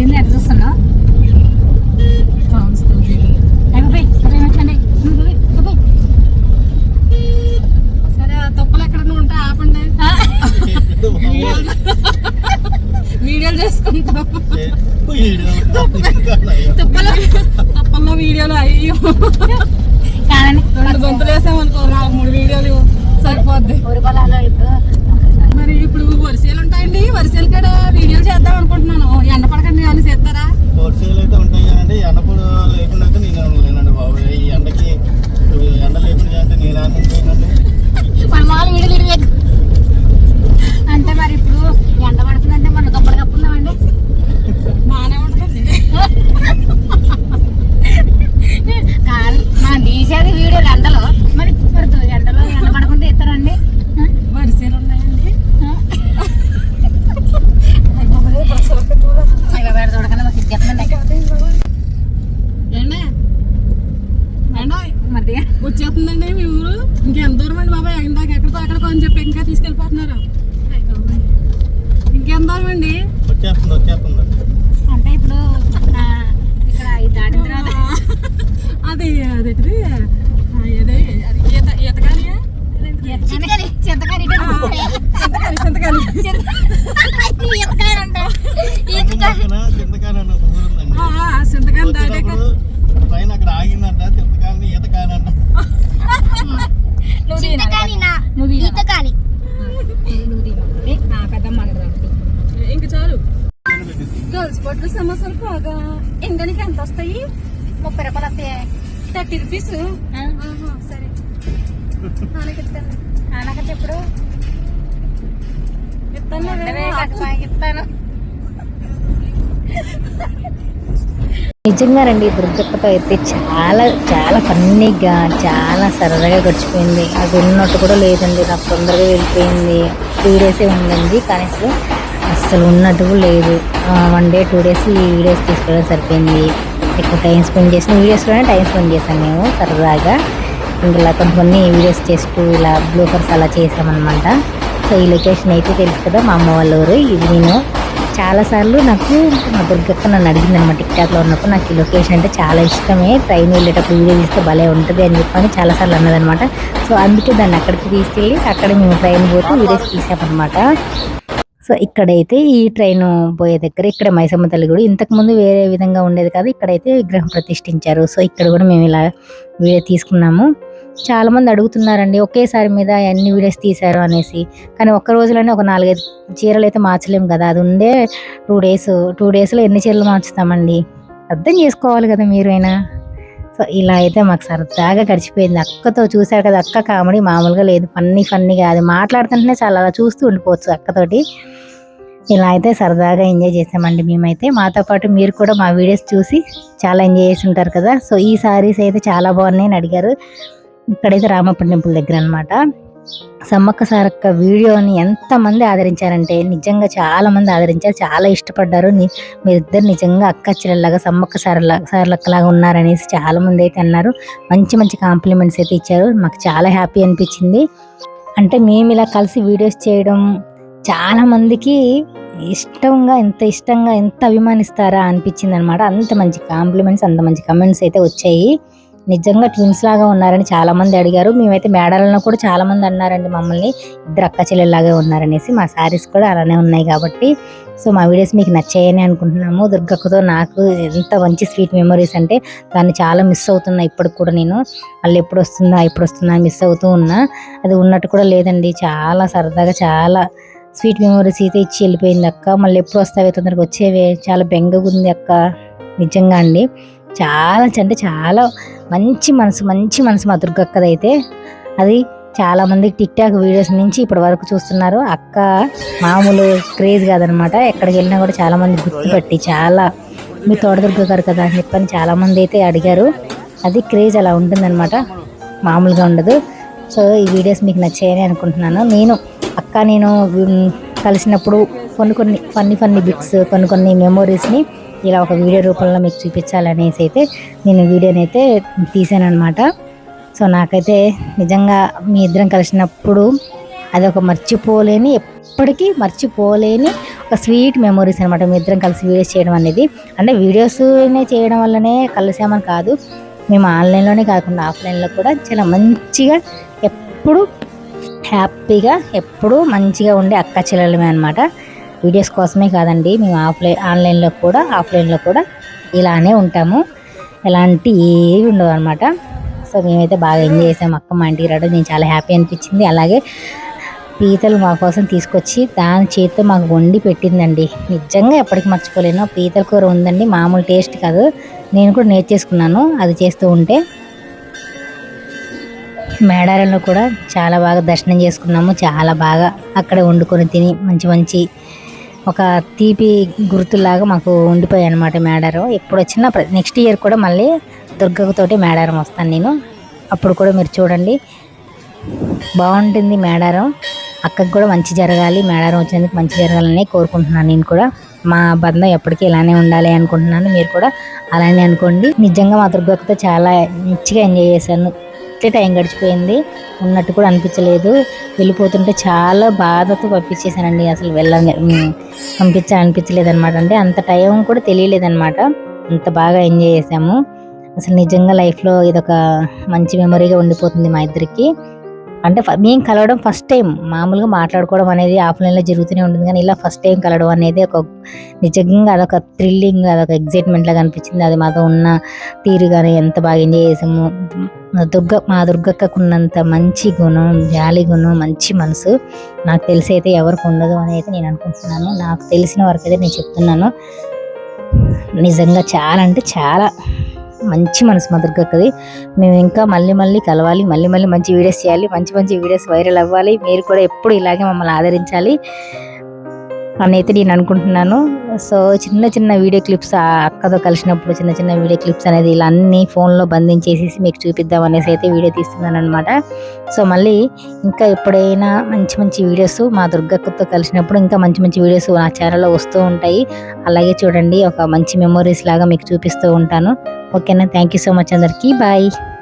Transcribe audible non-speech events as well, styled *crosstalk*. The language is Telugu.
ఏంది ఎట్లా చూస్తున్నా. సరే తప్పులు ఎక్కడన్నా ఉంటే ఆపండి. వీడియోలు చేసుకుంటాం. తప్పలో తప్పల్లో వీడియోలు అయ్యో. కాదండి రెండు గొంతులు వేసామనుకో మూడు వీడియోలు సరిపోద్ది. మరి ఇప్పుడు వరిసేలు ఉంటాయండి వరిసేలు కాడ వీడియోలు చేద్దాం అనుకుంటున్నాను ఎండ వర్షాలు అయితే ఉంటాయి కదండి ఎండప్పుడు లేకుండా అయితే నేను అనుకోలేనండి బాబు. ఈ ఎండకి ఎండ లేకుండా చేస్తే నేను అనుకుంటానండి మన మాలు విడి పెట్టు. అంటే మరి ఇప్పుడు ఎండ పడుతుందంటే మనం దుప్పటి కప్పుకుందామండి బాగానే ఉంటుంది కాదు మనం తీసేది వీడియోలు ఎండలో మరి పడుతుంది ఎండలో ఎండ పడకుండా ఇస్తారండి వరిసేలు ఉన్నాయండి చూడకుండా మాకు ఇచ్చేస్తుందండి ఏండే ఏండో మరి వచ్చేస్తుందండి మీ ఊరు అండి బాబాయ్ ఇందాక ఎక్కడికో ఎక్కడికో అని చెప్పి ఇంకా తీసుకెళ్ళిపోతున్నారు. ఇంకెంత దూరం అండి వచ్చేస్తుంది వచ్చేస్తుంది. అంటే ఇప్పుడు ఆ, ఇక్కడ ఇది దాటిన తర్వాత *laughs* అది అదేంటిది? ఏదే? అది ఈత ఈతకాలియా చింతకాయలు చింతకాయలు ఇటు చింతకాలి చింతకాలి ఈతకాయలు అంట. ఆ, చింతకాయలు దాటాక పైన అక్కడ ఆగిందంట ఈతకాయనంట బొట్లు సమోసాలు పోగా ఇండనికి ఎంత వస్తాయి? ముప్పై రూపాయలు వస్తాయి థర్టీ రూపీస్. సరే. నాన్నకి ఇస్తాను. నాన్నక చెప్పుడు ఇస్తాను ఇస్తాను. నిజంగానండి దుర్గక్కతో అయితే చాలా చాలా ఫన్నీగా చాలా సరదాగా గడిచిపోయింది. అది ఉన్నట్టు కూడా లేదండి నాకు తొందరగా వెళ్ళిపోయింది. టూ డేసే ఉందండి కానీ అసలు అస్సలు ఉన్నట్టు లేదు. వన్ డే టూ డేస్ ఈ వీడియోస్ తీసుకోవడం సరిపోయింది. ఎక్కువ టైం స్పెండ్ చేసిన వీడియోస్లోనే టైం స్పెండ్ చేశాను మేము సరదాగా. ఇలా కొన్ని కొన్ని వీడియోస్ చేస్తూ ఇలా బ్లూఫర్స్ అలా చేసామన్నమాట సో ఈ లొకేషన్ అయితే తెలుసు కదా మా అమ్మ వాళ్ళ ఊరు. ఇది నేను చాలాసార్లు నాకు మా దుర్గక్క నన్ను అడిగింది అనమాట టిక్టాక్లో ఉన్నప్పుడు నాకు ఈ లొకేషన్ అంటే చాలా ఇష్టమే. ట్రైన్ వెళ్ళేటప్పుడు వీడియో తీస్తే భలే ఉంటుంది అని చెప్పని చాలాసార్లు అన్నదనమాట సో అందుకే దాన్ని అక్కడికి తీసుకెళ్ళి అక్కడ మేము ట్రైన్ పోతే వీడియోస్ తీసామన్నమాట సో ఇక్కడైతే ఈ ట్రైన్ పోయే దగ్గర ఇక్కడ మైసమ్మ తల్లి గుడి. ఇంతకుముందు వేరే విధంగా ఉండేది కాదు ఇక్కడైతే విగ్రహం ప్రతిష్ఠించారు. సో ఇక్కడ కూడా మేము ఇలా వీడియో తీసుకున్నాము. చాలామంది అడుగుతున్నారండి ఒకేసారి మీద ఎన్ని వీడియోస్ తీశారు అనేసి. కానీ ఒక్క రోజులోనే ఒక నాలుగైదు చీరలు అయితే మార్చలేము కదా. అది ఉండే టూ డేస్ టూ డేస్లో ఎన్ని చీరలు మార్చుతామండి? అర్థం చేసుకోవాలి కదా మీరైనా సో ఇలా అయితే మాకు సరదాగా గడిచిపోయింది. అక్కతో చూశారు కదా అక్క కామెడీ మామూలుగా లేదు. ఫన్నీ ఫన్నీగా అది మాట్లాడుతుంటేనే చాలా అలా చూస్తూ ఉండిపోవచ్చు అక్కతోటి. ఇలా అయితే సరదాగా ఎంజాయ్ చేసామండి మేమైతే. మాతో పాటు మీరు కూడా మా వీడియోస్ చూసి చాలా ఎంజాయ్ చేసి ఉంటారు కదా. సో ఈ సారీస్ అయితే చాలా బాగున్నాయని అడిగారు. ఇక్కడైతే రామప్ప టెంపుల్ దగ్గర అనమాట సమ్మక్క సారక్క వీడియోని ఎంతమంది ఆదరించారంటే నిజంగా చాలామంది ఆదరించారు చాలా ఇష్టపడ్డారు. మీరిద్దరు నిజంగా అక్క చెల్లెల్లాగా సమ్మక్క సారలా సారలక్కలాగా ఉన్నారనేసి చాలామంది అయితే అన్నారు. మంచి మంచి కాంప్లిమెంట్స్ అయితే ఇచ్చారు. మాకు చాలా హ్యాపీ అనిపించింది. అంటే మేము ఇలా కలిసి వీడియోస్ చేయడం చాలామందికి ఇష్టంగా ఎంత ఇష్టంగా ఎంత అభిమానిస్తారా అనిపించింది అనమాట అంత మంచి కాంప్లిమెంట్స్ అంత మంచి కమెంట్స్ అయితే వచ్చాయి. నిజంగా ట్విన్స్ లాగా ఉన్నారని చాలామంది అడిగారు. మేమైతే మేడాలలో కూడా చాలామంది అన్నారండి మమ్మల్ని. ఇద్దరు అక్క చెల్లెల్లాగే ఉన్నారనేసి మా శారీస్ కూడా అలానే ఉన్నాయి కాబట్టి. సో మా వీడియోస్ మీకు నచ్చాయని అనుకుంటున్నాము. దుర్గక్కతో నాకు ఎంత మంచి స్వీట్ మెమరీస్ అంటే దాన్ని చాలా మిస్ అవుతున్నా ఇప్పటికి కూడా నేను. మళ్ళీ ఎప్పుడు వస్తుందా ఎప్పుడు వస్తుందా మిస్ అవుతూ ఉన్నా. అది ఉన్నట్టు కూడా లేదండి. చాలా సరదాగా చాలా స్వీట్ మెమరీస్ అయితే ఇచ్చి వెళ్ళిపోయింది అక్క. మళ్ళీ ఎప్పుడు వస్తావే? తొందరగా వచ్చేవే? చాలా బెంగగా ఉంది అక్క. నిజంగా అండి. చాలా అంటే చాలా మంచి మనసు మంచి మనసు మా దుర్గక్కదైతే. అది చాలామంది టిక్ టాక్ వీడియోస్ నుంచి ఇప్పటి వరకు చూస్తున్నారు. అక్క మామూలు క్రేజ్ కాదనమాట. ఎక్కడికి వెళ్ళినా కూడా చాలామంది గుర్తుపట్టి చాలా మీ తోట దుర్గ గారు కదా అని చెప్పని చాలామంది అయితే అడిగారు. అది క్రేజ్ అలా ఉంటుందన్నమాట మామూలుగా ఉండదు. సో ఈ వీడియోస్ మీకు నచ్చాయని అనుకుంటున్నాను. నేను అక్క నేను కలిసినప్పుడు కొన్ని కొన్ని ఫన్నీ ఫన్నీ బిట్స్ కొన్ని కొన్ని మెమోరీస్ని ఇలా ఒక వీడియో రూపంలో మీకు చూపించాలనేసి అయితే నేను వీడియోని అయితే తీసానమాట అనమాట సో నాకైతే నిజంగా మీ ఇద్దరం కలిసినప్పుడు అది ఒక మర్చిపోలేని ఎప్పటికీ మర్చిపోలేని ఒక స్వీట్ మెమొరీస్ అనమాట మీ ఇద్దరం కలిసి వీడియోస్ చేయడం అనేది. అంటే వీడియోస్నే చేయడం వల్లనే కలిసామని కాదు. మేము ఆన్లైన్లోనే కాకుండా ఆఫ్లైన్లో కూడా చాలా మంచిగా ఎప్పుడు హ్యాపీగా ఎప్పుడు మంచిగా ఉండే అక్క చెల్లెలమే అనమాట వీడియోస్ కోసమే కాదండి మేము ఆఫ్లైన్ ఆన్లైన్లో కూడా ఆఫ్లైన్లో కూడా ఇలానే ఉంటాము. ఎలాంటి ఏవి ఉండవు అనమాట సో మేమైతే బాగా ఎంజాయ్ చేసాం. అక్క మా ఇంటికి రావడం నేను చాలా హ్యాపీ అనిపించింది. అలాగే పీతలు మా కోసం తీసుకొచ్చి దాని చేతితో మాకు వండి పెట్టిందండి. నిజంగా ఎప్పటికీ మర్చిపోలేను. పీతల కూర ఉందండి మామూలు టేస్ట్ కాదు. నేను కూడా నేర్చేసుకున్నాను అది చేస్తూ ఉంటే. మేడారంలో కూడా చాలా బాగా దర్శనం చేసుకున్నాము. చాలా బాగా అక్కడే వండుకొని తిని మంచి మంచి ఒక తీపి గుర్తులాగా మాకు ఉండిపోయాయి అనమాట మేడారం. ఎప్పుడు వచ్చినా నెక్స్ట్ ఇయర్ కూడా మళ్ళీ దుర్గతోటి మేడారం వస్తాను నేను. అప్పుడు కూడా మీరు చూడండి. బాగుంటుంది మేడారం. అక్కకి కూడా మంచి జరగాలి. మేడారం వచ్చినందుకు మంచి జరగాలని కోరుకుంటున్నాను నేను కూడా. మా బంధం ఎప్పటికీ ఇలానే ఉండాలి అనుకుంటున్నాను. మీరు కూడా అలానే అనుకోండి. నిజంగా మా దుర్గక్కతో చాలా మంచిగా ఎంజాయ్ చేశాను. అట్లే టైం గడిచిపోయింది. ఉన్నట్టు కూడా అనిపించలేదు. వెళ్ళిపోతుంటే చాలా బాధతో పంపించేశానండి. అసలు వెళ్ళ పంపించాలనిపించలేదు అనమాట అంటే అంత టైం కూడా తెలియలేదు అనమాట అంత బాగా ఎంజాయ్ చేసాము అసలు నిజంగా లైఫ్లో ఇదొక మంచి మెమరీగా ఉండిపోతుంది మా ఇద్దరికి. అంటే మేము కలవడం ఫస్ట్ టైం. మామూలుగా మాట్లాడుకోవడం అనేది ఆఫ్లైన్లో జరుగుతూనే ఉంటుంది. కానీ ఇలా ఫస్ట్ టైం కలవడం అనేది ఒక నిజంగా అదొక థ్రిల్లింగ్ అదొక ఎగ్జైట్మెంట్ లాగా అనిపించింది. అది మాతో ఉన్న తీరు కానీ ఎంత బాగా ఎంజాయ్ చేసాము. దుర్గ మా దుర్గక్కకు ఉన్నంత మంచి గుణం జాలి గుణం మంచి మనసు నాకు తెలిసి అయితే ఎవరికి ఉండదు అని అయితే నేను అనుకుంటున్నాను. నాకు తెలిసిన వరకు అయితే నేను చెప్తున్నాను. నిజంగా చాలా అంటే చాలా మంచి మనసు మా దుర్గక్కది. మేము ఇంకా మళ్ళీ మళ్ళీ కలవాలి మళ్ళీ మళ్ళీ మంచి వీడియోస్ చేయాలి మంచి మంచి వీడియోస్ వైరల్ అవ్వాలి. మీరు కూడా ఎప్పుడు ఇలాగే మమ్మల్ని ఆదరించాలి. అనైతే నేను అనుకుంటున్నాను. సో చిన్న చిన్న వీడియో క్లిప్స్ ఆ అక్కతో కలిసినప్పుడు చిన్న చిన్న వీడియో క్లిప్స్ అనేది ఇలా అన్ని ఫోన్లో బంధించేసేసి మీకు చూపిద్దాం అనేసి అయితే వీడియో తీస్తున్నాను అనమాట సో మళ్ళీ ఇంకా ఎప్పుడైనా మంచి మంచి వీడియోస్ మా దుర్గక్కతో కలిసినప్పుడు ఇంకా మంచి మంచి వీడియోస్ నా ఛానల్లో వస్తూ ఉంటాయి. అలాగే చూడండి ఒక మంచి మెమొరీస్ లాగా మీకు చూపిస్తూ ఉంటాను. ఓకేనా? థ్యాంక్ యూ సో మచ్ అందరికీ. బాయ్.